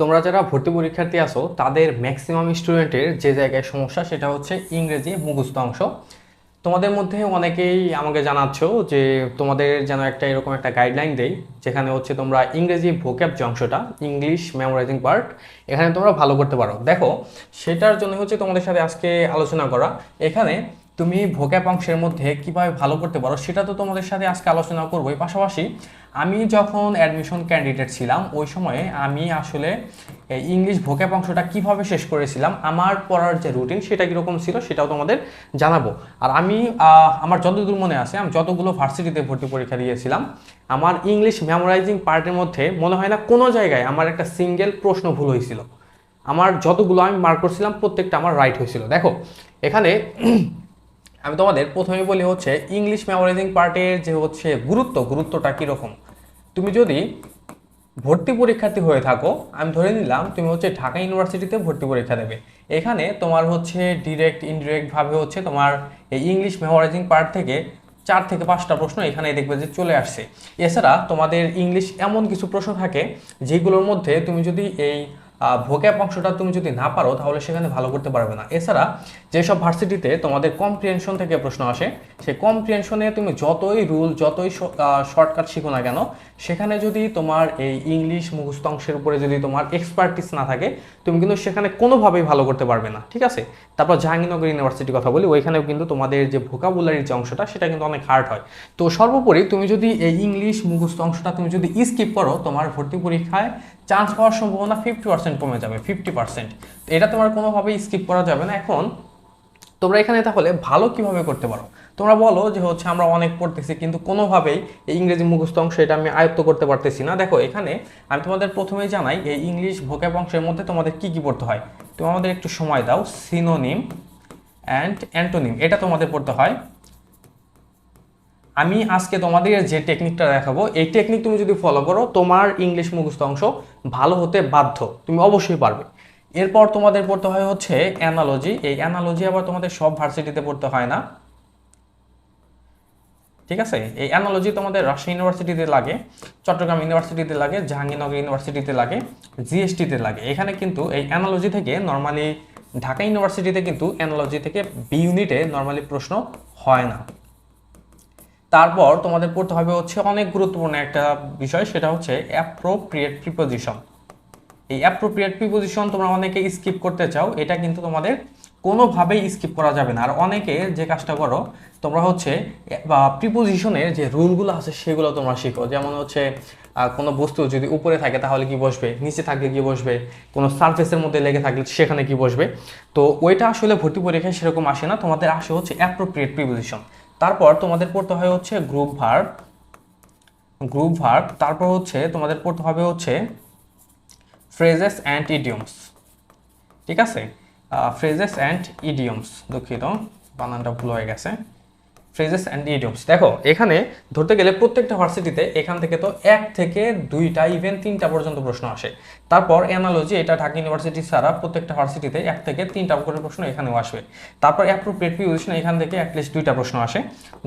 তোমরা যারা ভর্তি পরীক্ষার্থী আছো, তাদের ম্যাক্সিমাম স্টুডেন্টের যে জায়গায় সমস্যা, সেটা হচ্ছে ইংরেজি মুখস্থ অংশ। তোমাদের মধ্যে অনেকেই আমাকে জানাচ্ছ যে তোমাদের যেন একটা এরকম একটা গাইডলাইন দেই, যেখানে হচ্ছে তোমরা ইংরেজি ভোক্যাব যে অংশটা ইংলিশ মেমোরাইজিং পার্ট এখানে তোমরা ভালো করতে পারো। দেখো, সেটার জন্য হচ্ছে তোমাদের সাথে আজকে আলোচনা করা। এখানে তুমি ভোক্যাব অংশের মধ্যে কীভাবে ভালো করতে পারো সেটা তো তোমাদের সাথে আজকে আলোচনা করবোই পাশাপাশি আমি যখন অ্যাডমিশন ক্যান্ডিডেট ছিলাম, ওই সময়ে আমি আসলে ইংলিশ ভোক্যাব অংশটা কীভাবে শেষ করেছিলাম, আমার পড়ার যে রুটিন সেটা কীরকম ছিল সেটাও তোমাদের জানাব। আর আমি আমার যতদূর মনে আছে, আমি যতগুলো ভার্সিটিতে ভর্তি পরীক্ষা দিয়েছিলাম, আমার ইংলিশ মেমোরাইজিং পার্টের মধ্যে মনে হয় না কোনো জায়গায় আমার একটা সিঙ্গেল প্রশ্ন ভুল হয়েছিল। আমার যতগুলো আমি মার্ক করছিলাম, প্রত্যেকটা আমার রাইট হয়েছিল। দেখো, এখানে আমি তোমাদের প্রথমে বলি হচ্ছে ইংলিশ মেমোরাইজিং পার্টের যে হচ্ছে গুরুত্ব, গুরুত্বটা কীরকম? তুমি যদি ভর্তি পরীক্ষার্থী হয়ে থাকো, আমি ধরে নিলাম তুমি হচ্ছে ঢাকা ইউনিভার্সিটিতে ভর্তি পরীক্ষা দেবে। এখানে তোমার হচ্ছে ডিরেক্ট ইনডিরেক্টভাবে হচ্ছে তোমার এই ইংলিশ মেমোরাইজিং পার্ট থেকে চার থেকে পাঁচটা প্রশ্ন এখানে দেখবে যে চলে আসছে। এছাড়া তোমাদের ইংলিশ এমন কিছু প্রশ্ন থাকে যেগুলোর মধ্যে তুমি যদি এই ভোক্যাপ অংশটা তুমি যদি না পারো, তাহলে সেখানে ভালো করতে পারবে না। এছাড়া যেসব ভার্সিটিতে তোমাদের কম্প্রিহেনশন থেকে প্রশ্ন আসে, সেই কম্প্রিহেনশনে তুমি যতই রুল যতই শর্টকাট শিখো না কেন, সেখানে যদি তোমার এই ইংলিশ মুখস্থ অংশের উপরে যদি তোমার এক্সপার্টিস না থাকে, তুমি কিন্তু সেখানে কোনোভাবেই ভালো করতে পারবে না, ঠিক আছে? তারপর জাহাঙ্গীরনগর ইউনিভার্সিটির কথা বলি, ওইখানেও কিন্তু তোমাদের যে ভোকাবুলারির যে অংশটা, সেটা কিন্তু অনেক হার্ড হয়। তো সর্বোপরি তুমি যদি এই ইংলিশ মুখস্থ অংশটা তুমি যদি স্কিপ করো, তোমার ভর্তি পরীক্ষায় চান্স পাওয়ার সম্ভাবনা ফিফটি পার্সেন্ট কমে যাবে ফিফটি পার্সেন্ট এটা তোমার কোনোভাবেই স্কিপ করা যাবে না। এখন তোমরা এখানে তাহলে ভালো কীভাবে করতে পারো? তোমরা বলো যে হচ্ছে আমরা অনেক পড়তেছি, কিন্তু কোনোভাবেই এই ইংরেজি মুখস্থ অংশ এটা আমি আয়ত্ত করতে পারতেছি না। দেখো, এখানে আমি তোমাদের প্রথমেই জানাই, এই ইংলিশ ভোক্যাব অংশের মধ্যে তোমাদের কি কি পড়তে হয়? তুমি আমাদের একটু সময় দাও। সিনোনিম অ্যান্ড অ্যান্টোনিম এটা তোমাদের পড়তে হয়। আমি আজকে তোমাদের যে টেকনিকটা দেখাবো, এই টেকনিক তুমি যদি ফলো করো, তোমার ইংলিশ মুখস্থ অংশ ভালো হতে বাধ্য। তুমি অবশ্যই পারবে। এরপর তোমাদের পড়তে হয় হচ্ছে অ্যানালজি এই অ্যানালজি আবার তোমাদের সব ভার্সিটিতে পড়তে হয় না। ঠিক আছে? এই অ্যানালজি তোমাদের রাজশাহী ইউনিভার্সিটিতে লাগে, চট্টগ্রাম ইউনিভার্সিটিতে লাগে, জাহাঙ্গীরনগর ইউনিভার্সিটিতে লাগে জিএসটিতে লাগে। এখানে কিন্তু এই অ্যানালজি থেকে নর্মালি ঢাকা ইউনিভার্সিটিতে কিন্তু অ্যানালজি থেকে বি ইউনিটে নর্মালি প্রশ্ন হয় না। তারপর তোমাদের পড়তে হবে হচ্ছে অনেক গুরুত্বপূর্ণ একটা বিষয়, সেটা হচ্ছে অ্যাপ্রোপ্রিয়েট প্রিপোজিশন এই অ্যাপ্রোপ্রিয়েট প্রিপোজিশন তোমরা অনেকে স্কিপ করতে চাও, এটা কিন্তু তোমাদের কোনোভাবেই স্কিপ করা যাবে না। আর অনেকে যে কাজটা করো, তোমরা হচ্ছে বা প্রিপোজিশনের যে রুলগুলো আছে, সেগুলো তোমরা শিখো। যেমন হচ্ছে কোনো বস্তু যদি উপরে থাকে, তাহলে কি বসবে? নিচে থাকলে কি বসবে? কোনো সারফেসের মধ্যে লেগে থাকলে সেখানে কি বসবে? তো ওইটা আসলে ভর্তি পরীক্ষায় সেরকম আসে না। তোমাদের আসে হচ্ছে অ্যাপ্রোপ্রিয়েট প্রিপোজিশন তারপর তোমাদের পড়তে হয় হচ্ছে গ্রুপ ভার্ব গ্রুপ ভার্ব তারপর হচ্ছে তোমাদের পড়তে হবে হচ্ছে ফ্রেজেস অ্যান্ড ইডিয়মস ঠিক আছে? ফ্রেজেস অ্যান্ড ইডিয়মস দুঃখিত, বানানটা ভুল হয়ে গেছে। ফ্রেজেস অ্যান্ড ইডিয়মস দেখো, এখানে ধরতে গেলে প্রত্যেকটা ভার্সিটিতে এখান থেকে তো এক থেকে দুইটা ইভেন তিনটা পর্যন্ত প্রশ্ন আসে। তারপর অ্যানালজি এটা ঢাকা ইউনিভার্সিটি ছাড়া প্রত্যেকটা ভার্সিটিতে এক থেকে তিনটা করে প্রশ্ন এখানেও আসবে। তারপর অ্যাপ্রোপ্রিয়েট প্রিপোজিশন এখান থেকে অ্যাটলিস্ট দুইটা প্রশ্ন আসে।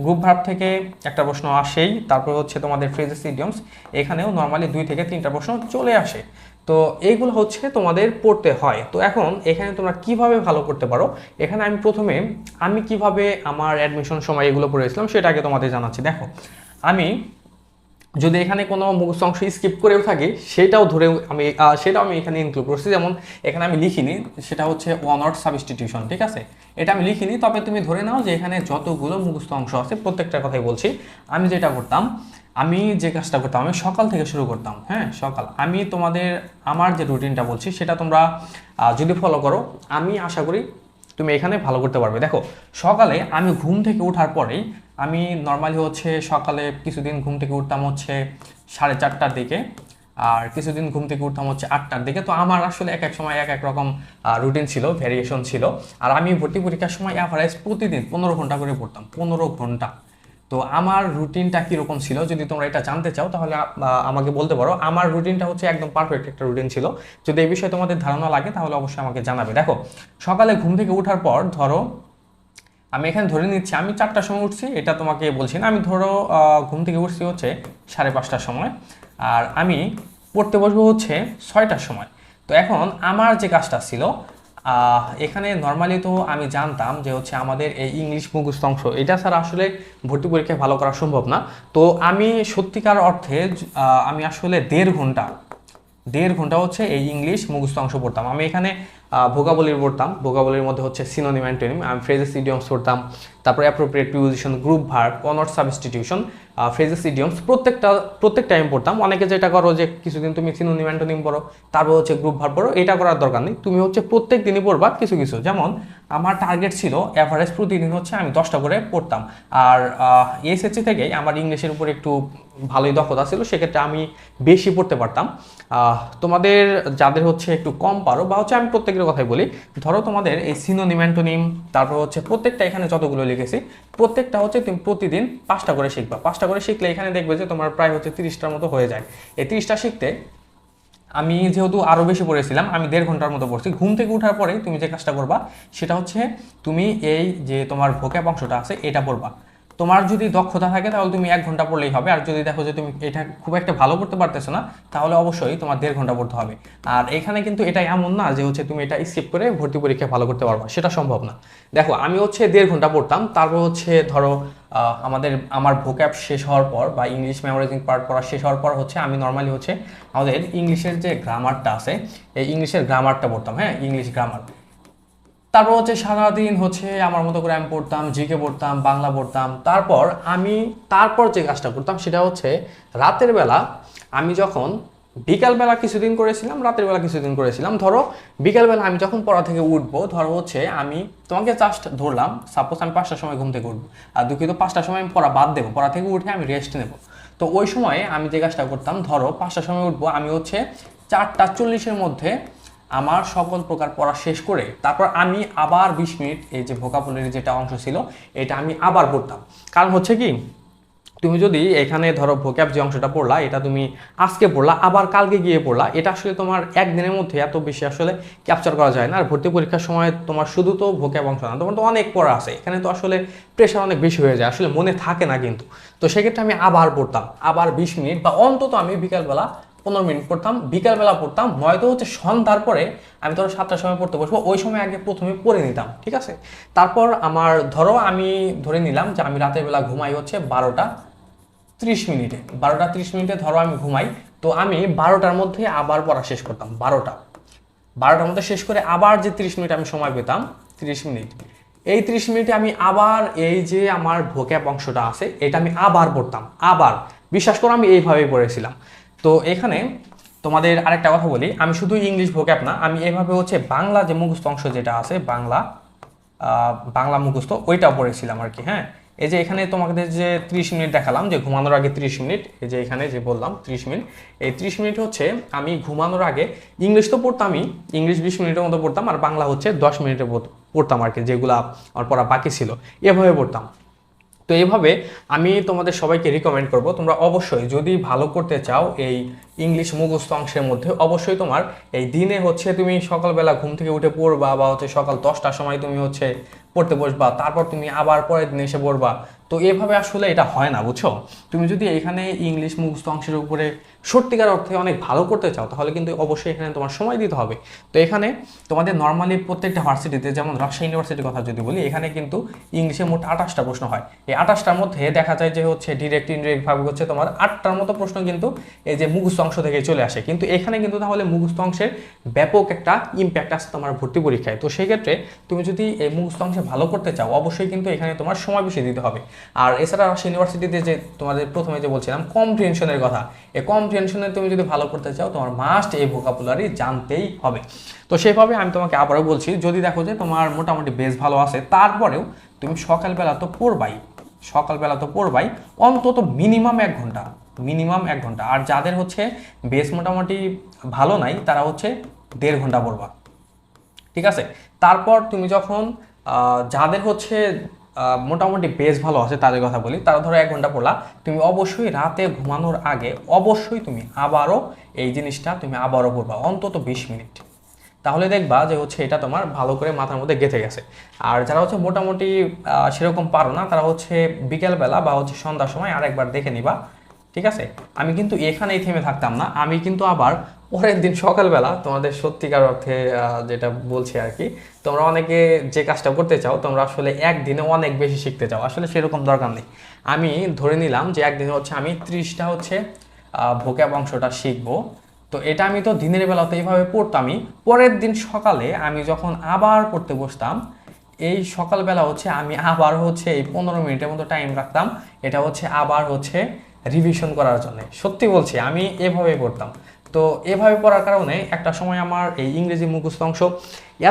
গ্রুপ ভার্ব থেকে একটা প্রশ্ন আসেই, তারপর হচ্ছে তোমাদের ফ্রেজেস ইডিয়মস এখানেও নর্মালি দুই থেকে তিনটা প্রশ্ন চলে আসে। তো এইগুলো হচ্ছে তোমাদের পড়তে হয়। তো এখন এখানে তোমরা কীভাবে ভালো করতে পারো? এখানে আমি প্রথমে আমি কীভাবে আমার অ্যাডমিশন সময় এগুলো পড়েছিলাম সেটা আগে তোমাদের জানাচ্ছি। দেখো, আমি যদি এখানে কোনো মুখস্থ অংশ স্কিপ করেও থাকে, সেটাও ধরে আমি সেটাও আমি এখানে ইনক্লুড করছি। যেমন এখানে আমি লিখিনি, সেটা হচ্ছে ওয়ান অট সাবস্টিটিউশন ঠিক আছে? এটা আমি লিখিনি, তবে তুমি ধরে নাও যে এখানে যতগুলো মুখস্থ অংশ আছে, প্রত্যেকটার কথাই বলছি। আমি যেটা করতাম, আমি যে কাজটা করতাম, আমি সকাল থেকে শুরু করতাম হ্যাঁ? সকাল। আমি তোমাদের, আমার যে রুটিনটা বলছি, সেটা তোমরা যদি ফলো করো, আমি আশা করি তুমি এখানে ভালো করতে পারবে। দেখো, সকালে আমি ঘুম থেকে ওঠার পরেই আমি নর্মালি হচ্ছে সকালে কিছুদিন ঘুম থেকে উঠতাম হচ্ছে সাড়ে চারটার দিকে আর কিছুদিন ঘুম থেকে উঠতাম হচ্ছে আটটার দিকে। তো আমার আসলে এক এক সময় এক এক রকম রুটিন ছিল ভ্যারিয়েশন ছিল। আর আমি ভর্তি পরীক্ষার সময় অ্যাভারেজ প্রতিদিন পনেরো ঘণ্টা করে পড়তাম, পনেরো ঘণ্টা। তো আমার রুটিনটা কীরকম ছিল যদি তোমরা এটা জানতে চাও, তাহলে আমাকে বলতে পারো। আমার রুটিনটা হচ্ছে একদম পারফেক্ট একটা রুটিন ছিল। যদি এই বিষয়ে তোমাদের ধারণা লাগে, তাহলে অবশ্যই আমাকে জানাবে। দেখো, সকালে ঘুম থেকে ওঠার পর ধরো আমি এখানে ধরে নিচ্ছি, আমি চারটার সময় উঠছি, এটা তোমাকে বলছি না। আমি ধরো ঘুম থেকে উঠছি হচ্ছে সাড়ে পাঁচটার সময়, আর আমি পড়তে বসবো হচ্ছে ছয়টার সময়। তো এখন আমার যে কাজটা ছিল এখানে নর্মালি তো আমি জানতাম যে হচ্ছে আমাদের এই ইংলিশ মুখস্থ অংশ, এটা ছাড়া আসলে ভর্তি পরীক্ষায় ভালো করা সম্ভব না। তো আমি সত্যিকার অর্থে আমি আসলে দেড় ঘণ্টা দেড় ঘণ্টা হচ্ছে এই ইংলিশ মুখস্থ অংশ পড়তাম। আমি এখানে ভোকাবলির পড়তাম। ভোকাবলির মধ্যে হচ্ছে সিনোনিম অ্যান্টোনিম আমি ফ্রেজেস ইডিয়মস পড়তাম। তারপরে appropriate preposition group verb honours substitution phrases idioms প্রত্যেকটা প্রত্যেকটা আমি পড়তাম। অনেকে যেটা করো যে কিছুদিন তুমি সিনোনিম অ্যান্টোনিম পড়ো, তারপর হচ্ছে গ্রুপ ভার্ব পড়ো, এটা করার দরকার নেই। তুমি হচ্ছে প্রত্যেক দিনই পড়বা কিছু কিছু। যেমন, আমার টার্গেট ছিল অ্যাভারেজ প্রতিদিন হচ্ছে আমি দশটা করে পড়তাম। আর এসএসসি থেকে আমার ইংলিশের উপর একটু ভালোই দক্ষতা ছিল, সেক্ষেত্রে আমি বেশি পড়তে পারতাম। তোমাদের যাদের হচ্ছে একটু কম পারো বা হচ্ছে আমি প্রত্যেকের কথাই বলি, ধরো তোমাদের এই সিনোনিম অ্যান্টোনিম তারপর হচ্ছে প্রত্যেকটা এখানে যতগুলো লিখেছি, প্রত্যেকটা হচ্ছে তুমি প্রতিদিন পাঁচটা করে শিখবা। পাঁচটা করে শিখলে এখানে দেখবে যে তোমার প্রায় হচ্ছে তিরিশটার মতো হয়ে যায়। এই তিরিশটা শিখতে আমি যেহেতু আরও বেশি পড়েছিলাম, আমি দেড় ঘণ্টার মতো পড়ছি। ঘুম থেকে ওঠার পরে তুমি যে কাজটা করবা, সেটা হচ্ছে তুমি এই যে তোমার ভোক্যাপ অংশটা আছে, এটা পড়বা। তোমার যদি দক্ষতা থাকে, তাহলে তুমি এক ঘণ্টা পড়লেই হবে। আর যদি দেখো যে তুমি এটা খুব একটা ভালো করতে পারতেছো না, তাহলে অবশ্যই তোমার দেড় ঘণ্টা পড়তে হবে। আর এখানে কিন্তু এটা এমন না যে হচ্ছে তুমি এটা স্কিপ করে ভর্তি পরীক্ষা ভালো করতে পারবা, সেটা সম্ভব না। দেখো, আমি হচ্ছে দেড় ঘণ্টা পড়তাম, তারপর হচ্ছে ধরো আমাদের, আমার ভোক্যাপ শেষ হওয়ার পর বা ইংলিশ মেমোরাইজিং পার্ট পড়া শেষ হওয়ার পর হচ্ছে আমি নর্মালি হচ্ছে আমাদের ইংলিশের যে গ্রামারটা আছে, এই ইংলিশের গ্রামারটা পড়তাম হ্যাঁ? ইংলিশ গ্রামার তারপর হচ্ছে সারাদিন হচ্ছে আমার মতো করে আমি পড়তাম, জিকে পড়তাম, বাংলা পড়তাম। তারপর আমি, তারপর যে কাজটা করতাম সেটা হচ্ছে রাতের বেলা আমি যখন বিকালবেলা কিছুদিন করেছিলাম, রাতের বেলা কিছুদিন করেছিলাম, ধরো বিকালবেলা আমি যখন পড়া থেকে উঠবো, ধরো হচ্ছে আমি তোমাকে জাস্ট ধরলাম সাপোজ আমি পাঁচটার সময় ঘুম থেকে উঠবো, আর দুঃখিত পাঁচটার সময় আমি পড়া বাদ দেবো, পড়া থেকে উঠে আমি রেস্ট নেব। তো ওই সময়ে আমি যে কাজটা করতাম, ধরো পাঁচটার সময় উঠবো, আমি হচ্ছে চারটা চল্লিশের মধ্যে আমার সকল প্রকার পড়া শেষ করে তারপর আমি আবার বিশ মিনিট এই যে ভোকাবুলারি যেটা অংশ ছিল, এটা আমি আবার পড়তাম। কারণ হচ্ছে কি, তুমি যদি এখানে ধরো ভোক্যাব যে অংশটা পড়লা, এটা তুমি আজকে পড়লা, আবার কালকে গিয়ে পড়লা, এটা আসলে তোমার একদিনের মধ্যে এত বেশি আসলে ক্যাপচার করা যায় না। আর ভর্তি পরীক্ষার সময় তোমার শুধু তো ভোক্যাব অংশ না, তোমার তো অনেক পড়া আছে, এখানে তো আসলে প্রেশার অনেক বেশি হয়ে যায়, আসলে মনে থাকে না কিন্তু। তো সেক্ষেত্রে আমি আবার পড়তাম, আবার বিশ মিনিট বা অন্তত আমি বিকালবেলা পনেরো মিনিট পড়তাম, বিকালবেলা পড়তাম, নয়তো হচ্ছে সন্ধ্যার পরে আমি ধরো সাতটার সময় পড়তে বসবো, ওই সময় আগে প্রথমে পড়ে নিতাম, ঠিক আছে? তারপর আমার, ধরো আমি ধরে নিলাম যে আমি রাতের বেলা ঘুমাই হচ্ছে বারোটা ত্রিশ মিনিটে, বারোটা ত্রিশ মিনিটে ধরো আমি ঘুমাই, তো আমি বারোটার মধ্যে আবার পড়া শেষ করতাম, বারোটা। বারোটার মধ্যে শেষ করে আবার যে ত্রিশ মিনিট আমি সময় পেতাম, ত্রিশ মিনিট, এই ত্রিশ মিনিটে আমি আবার এই যে আমার ভোক্যাপ অংশটা আছে, এটা আমি আবার পড়তাম, আবার। বিশ্বাস করো আমি এইভাবেই পড়েছিলাম। তো এখানে তোমাদের আরেকটা কথা বলি। আমি শুধু ইংলিশ ভোক্যাপ না, আমি এভাবে হচ্ছে বাংলা যে মুখস্থ অংশ যেটা আছে, বাংলা বাংলা মুখস্থ ওইটাও পড়েছিলাম আর কি হ্যাঁ? এই যে এখানে তোমাদের যে ত্রিশ মিনিট দেখালাম, যে ঘুমানোর আগে ত্রিশ মিনিট, এই যে এখানে যে বললাম ত্রিশ মিনিট, এই ত্রিশ মিনিট হচ্ছে আমি ঘুমানোর আগে ইংলিশ তো পড়তামই ইংলিশ বিশ মিনিটের মতো পড়তাম, আর বাংলা হচ্ছে দশ মিনিটে পড়তাম আর কি, যেগুলা আমার পড়া বাকি ছিল, এভাবে পড়তাম। তো এইভাবে আমি তোমাদের সবাইকে রিকমেন্ড করব। তোমরা অবশ্যই যদি ভালো করতে চাও এই ইংলিশ মুখস্থ অংশের মধ্যে, অবশ্যই তোমার এই দিনে হচ্ছে তুমি সকালবেলা ঘুম থেকে উঠে পড়বা বা হচ্ছে সকাল দশটার সময় তুমি হচ্ছে পড়তে বসবা, তারপর তুমি আবার পরের দিন এসে পড়বা। তো এভাবে আসলে এটা হয় না, বুঝছ? তুমি যদি এখানে ইংলিশ মুখস্থ অংশের উপরে সত্যিকার অর্থে অনেক ভালো করতে চাও, তাহলে কিন্তু অবশ্যই এখানে তোমার সময় দিতে হবে। তো এখানে তোমাদের নর্মালি প্রত্যেকটা ভার্সিটিতে যেমন রাজশাহী ইউনিভার্সিটির কথা যদি বলি, এখানে কিন্তু ইংলিশে মোট আঠাশটা প্রশ্ন হয়। এই আঠাশটার মধ্যে দেখা যায় যে হচ্ছে ডিরেক্ট ইনডিরেক্ট ভাবে হচ্ছে তোমার আটটার মতো প্রশ্ন কিন্তু এই যে মুখস্থ অংশ থেকে চলে আসে। কিন্তু এখানে কিন্তু তাহলে মুখস্থ অংশের ব্যাপক একটা ইম্প্যাক্ট আসে তোমার ভর্তি পরীক্ষায়। তো সেই ক্ষেত্রে তুমি যদি এই মুখস্থ অংশে ভালো করতে চাও, অবশ্যই কিন্তু এখানে তোমার সময় বেশি দিতে হবে। আর এছাড়া ইউনিভার্সিটিতে যে তোমাদের প্রথমে যে বলছিলাম কম্প্রিহেনশনের কথা। এই কম্প্রিহেনশনে তুমি যদি ভালো করতে চাও, তোমার মাস্ট এই ভোকাবুলারি জানতেই হবে। তো সেভাবে আমি তোমাকে আবারও বলছি, যদি দেখো যে তোমার মোটামুটি বেশ ভালো আছে, তারপরেও তুমি সকালবেলা তো পড়বাই। সকালবেলা তো পড়বাই, অন্তত মিনিমাম এক ঘণ্টা মিনিমাম এক ঘণ্টা। আর যাদের হচ্ছে বেশ মোটামুটি ভালো নাই, তারা হচ্ছে দেড় ঘণ্টা পড়বা। ঠিক আছে? তারপর তুমি যখন যাদের হচ্ছে মোটামুটি বেশ ভালো আছে, তাদের কথা বলি। তারা ধরো এক ঘণ্টা পড়লা, তুমি অবশ্যই রাতে ঘুমানোর আগে অবশ্যই তুমি আবারও এই জিনিসটা তুমি আবারও পড়বা, অন্তত বিশ মিনিট। তাহলে দেখবা যে হচ্ছে এটা তোমার ভালো করে মাথার মধ্যে গেঁথে গেছে। আর যারা হচ্ছে মোটামুটি সেরকম পারো না, তারা হচ্ছে বিকেলবেলা বা হচ্ছে সন্ধ্যার সময় আরেকবার দেখে নিবা। ঠিক আছে? আমি কিন্তু এখানেই থেমে থাকতাম না। আমি কিন্তু আবার পরের দিন সকালবেলা তোমাদের সত্যিকার অর্থে যেটা বলছি আর কি, তোমরা অনেকে যে কাজটা করতে চাও, তোমরা আসলে একদিনে অনেক বেশি শিখতে চাও। আসলে সেরকম দরকার নেই। আমি ধরে নিলাম যে একদিনে হচ্ছে আমি ত্রিশটা হচ্ছে ভোক্যাব অংশটা শিখব। তো এটা আমি তো দিনের বেলাতে এইভাবে পড়তামই। পরের দিন সকালে আমি যখন আবার পড়তে বসতাম, এই সকালবেলা হচ্ছে আমি আবার হচ্ছে এই পনেরো মিনিটের মতো টাইম রাখতাম। এটা হচ্ছে আবার হচ্ছে রিভিশন করার জন্য। সত্যি বলছি, আমি এভাবে পড়তাম তো এভাবে পড়ার কারণে একটা সময় আমার এই ইংরেজি মুখস্থ অংশ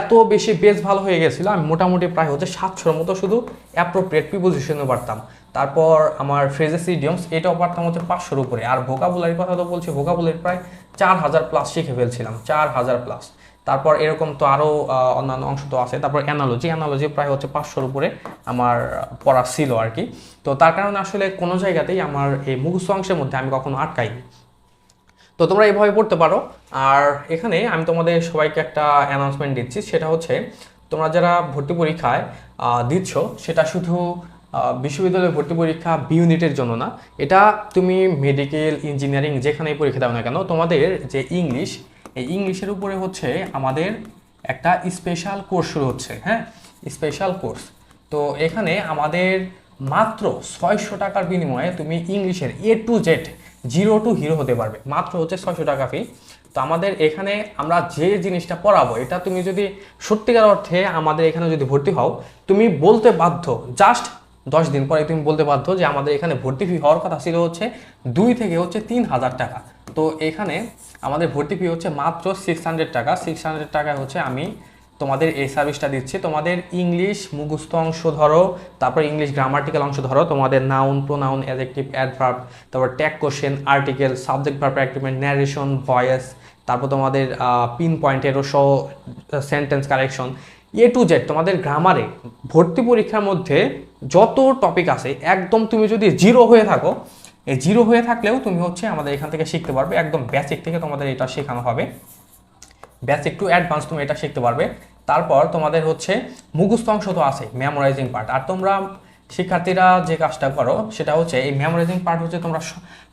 এত বেশি বেশ ভালো হয়ে গেছিল, আমি মোটামুটি প্রায় হচ্ছে সাতশোর মতো শুধু অ্যাপ্রোপ্রিয়েট প্রিপোজিশনে পারতাম তারপর আমার ফ্রেজেস ইডিয়মস এটাও পারতাম হচ্ছে পাঁচশোর উপরে। আর ভোকাবুলারির কথা তো বলছি ভোকাবুলারি প্রায় চার হাজার প্লাস শিখে ফেলছিলাম, চার হাজার প্লাস তারপর এরকম তো আরও অন্যান্য অংশ তো আছে। তারপর অ্যানালজি অ্যানালজি প্রায় হচ্ছে পাঁচশোর উপরে আমার পড়া ছিল আর কি। তো তার কারণে আসলে কোনো জায়গাতেই আমার এই মুখস্থ অংশের মধ্যে আমি কখনো আটকাইনি। তো তোমরা এভাবে পড়তে পারো। আর এখানে আমি তোমাদের সবাইকে একটা অ্যানাউন্সমেন্ট দিচ্ছি। সেটা হচ্ছে তোমরা যারা ভর্তি পরীক্ষায় দিচ্ছ সেটা শুধু আহ, বিশ্ববিদ্যালয়ের ভর্তি পরীক্ষা বি ইউনিটের জন্য না। এটা তুমি মেডিকেল ইঞ্জিনিয়ারিং যেখানেই পরীক্ষা দাও না কেন তোমাদের যে ইংলিশ এই ইংলিশের উপরে হচ্ছে আমাদের একটা স্পেশাল কোর্স শুরু হচ্ছে হ্যাঁ? স্পেশাল কোর্স তো এখানে আমাদের মাত্র ছয়শো টাকার বিনিময়ে তুমি ইংলিশের A to Z zero to hero হতে পারবে। মাত্র হচ্ছে ছয়শো টাকা ফি তো আমাদের এখানে আমরা যে জিনিসটা পড়াবো, এটা তুমি যদি সত্যিকার অর্থে আমাদের এখানে যদি ভর্তি হও, তুমি বলতে বাধ্য জাস্ট দশ দিন পরে তুমি বলতে বাধ্য যে আমাদের এখানে ভর্তি ফি হওয়ার কথা ছিল হচ্ছে দুই থেকে হচ্ছে তিন হাজার টাকা। তো এখানে আমাদের ভর্তি ফি হচ্ছে মাত্র সিক্স হান্ড্রেড টাকা। সিক্স হান্ড্রেড টাকায় হচ্ছে আমি তোমাদের এই সার্ভিসটা দিচ্ছি। তোমাদের ইংলিশ মুখস্থ অংশ ধরো, তারপর ইংলিশ গ্রামাটিক্যাল অংশ ধরো, তোমাদের নাউন প্রোনাউন অ্যাডজেক্টিভ অ্যাডভার্ব তারপর tag question article subject verb অ্যাক্টিভমেন্ট narration voice তারপর তোমাদের পিন পয়েন্টেরও সহ sentence correction A to Z তোমাদের গ্রামারে ভর্তি পরীক্ষার মধ্যে যত টপিক আছে, একদম তুমি যদি জিরো হয়ে থাকো, এই জিরো হয়ে থাকলেও তুমি হচ্ছে আমাদের এখান থেকে শিখতে পারবে, একদম বেসিক থেকে তোমাদের এটা শেখানো হবে। বেসিক টু অ্যাডভান্স তুমি এটা শিখতে পারবে। তারপর তোমাদের হচ্ছে মুখস্থ অংশ তো আছে মেমোরাইজিং পার্ট আর তোমরা শিক্ষার্থীরা যে কাজটা করো, সেটা হচ্ছে এই মেমোরাইজিং পার্ট হচ্ছে তোমরা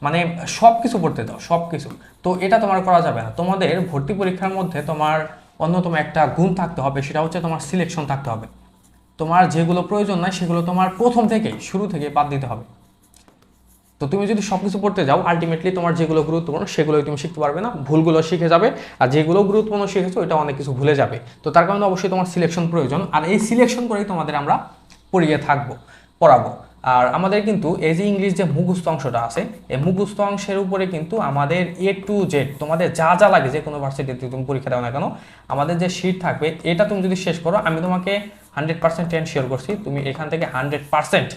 মানে সব কিছু পড়তে দাও সব কিছু তো এটা তোমার করা যাবে না। তোমাদের ভর্তি পরীক্ষার মধ্যে তোমার অন্যতম একটা গুণ থাকতে হবে, সেটা হচ্ছে তোমার সিলেকশন থাকতে হবে। তোমার যেগুলো প্রয়োজন নয় সেগুলো তোমার প্রথম থেকে, শুরু থেকে বাদ দিতে হবে। তো তুমি যদি সব কিছু পড়তে যাও আলটিমেটলি তোমার যেগুলো গুরুত্বপূর্ণ, সেগুলোই তুমি শিখতে পারবে না। ভুলগুলো শিখে যাবে, আর যেগুলো গুরুত্বপূর্ণ শিখেছো এটা অনেক কিছু ভুলে যাবে। তো তার কারণে অবশ্যই তোমার সিলেকশন প্রয়োজন, আর এই সিলেকশন করেই তোমাদের আমরা পড়িয়ে থাকব, পড়াবো। আর আমাদের কিন্তু এই যে ইংলিশ যে মুখস্থ অংশটা আছে, এই মুখস্থ অংশের উপরে কিন্তু আমাদের এ টু জেড তোমাদের যা যা লাগে যে কোনো ভার্সিটিতে তুমি পরীক্ষা দাও না কেন, আমাদের যে শিট থাকবে, এটা তুমি যদি শেষ করো, আমি তোমাকে হান্ড্রেড পার্সেন্ট টেন শেয়ার করছি, তুমি এখান থেকে হান্ড্রেড পার্সেন্ট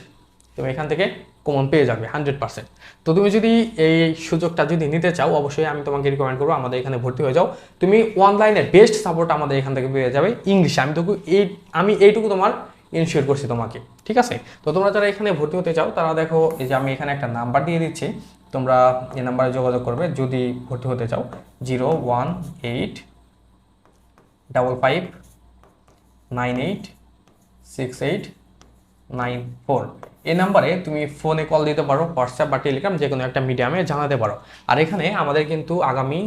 তুমি এখান থেকে কমন পেয়ে যাবে হান্ড্রেড পার্সেন্ট তো তুমি যদি এই সুযোগটা যদি নিতে চাও, অবশ্যই আমি তোমাকে রিকমেন্ড করব, আমাদের এখানে ভর্তি হয়ে যাও। তুমি অনলাইনে বেস্ট সাপোর্ট আমাদের এখান থেকে পেয়ে যাবে ইংলিশে। আমি তোকে এই, আমি এইটুকু তোমার ইনশিওর করছি তোমাকে, ঠিক আছে? তো তোমরা যারা এখানে ভর্তি হতে চাও, তারা দেখো, এই যে আমি এখানে একটা নাম্বার দিয়ে দিচ্ছি, তোমরা এই নাম্বারে যোগাযোগ করবে, যদি ভর্তি হতে চাও zero one eight double five nine eight six eight nine four এই নাম্বারে তুমি ফোনে কল দিতে পারো হোয়াটসঅ্যাপ বা টেলিগ্রাম যে কোনো একটা মিডিয়ামে জানাতে পারো। আর এখানে আমাদের কিন্তু আগামী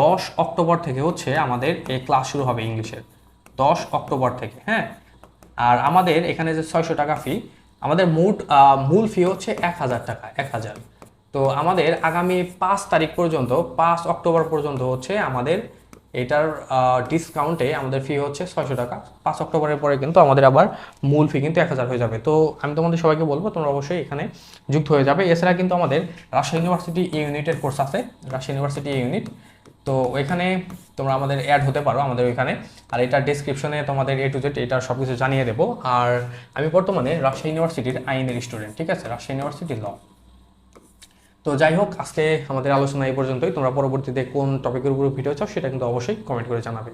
দশ অক্টোবর থেকে হচ্ছে আমাদের এই ক্লাস শুরু হবে ইংলিশের। দশ অক্টোবর থেকে হ্যাঁ? আর আমাদের এখানে যে ছয়শো টাকা ফি আমাদের মোট মূল ফি হচ্ছে এক হাজার টাকা, এক হাজার। তো আমাদের আগামী পাঁচ তারিখ পর্যন্ত, পাঁচ অক্টোবর পর্যন্ত হচ্ছে আমাদের এটার ডিসকাউন্টে আমাদের ফি হচ্ছে ছয়শো টাকা। পাঁচ অক্টোবরের পরে কিন্তু আমাদের আবার মূল ফি কিন্তু এক হাজার হয়ে যাবে। তো আমি তোমাদের সবাইকে বলব, তোমরা অবশ্যই এখানে যুক্ত হয়ে যাবে। এছাড়া কিন্তু আমাদের রাজশাহী ইউনিভার্সিটি ইউনিটের কোর্স আছে, রাজশাহী ইউনিভার্সিটি ইউনিট তো ওইখানে তোমরা আমাদের অ্যাড হতে পারো আমাদের ওইখানে। আর এটা ডিসক্রিপশনে তোমাদের এ টু জেড এটা সব কিছু জানিয়ে দেবো। আর আমি বর্তমানে রাজশাহী ইউনিভার্সিটির আইনের স্টুডেন্ট ঠিক আছে? রাজশাহী ইউনিভার্সিটির ল তো যাই হোক, আজকে আমাদের আলোচনা এই পর্যন্তই। তোমরা পরবর্তীতে কোন টপিকের উপর ভিডিও চাও সেটা কিন্তু অবশ্যই কমেন্ট করে জানাবে।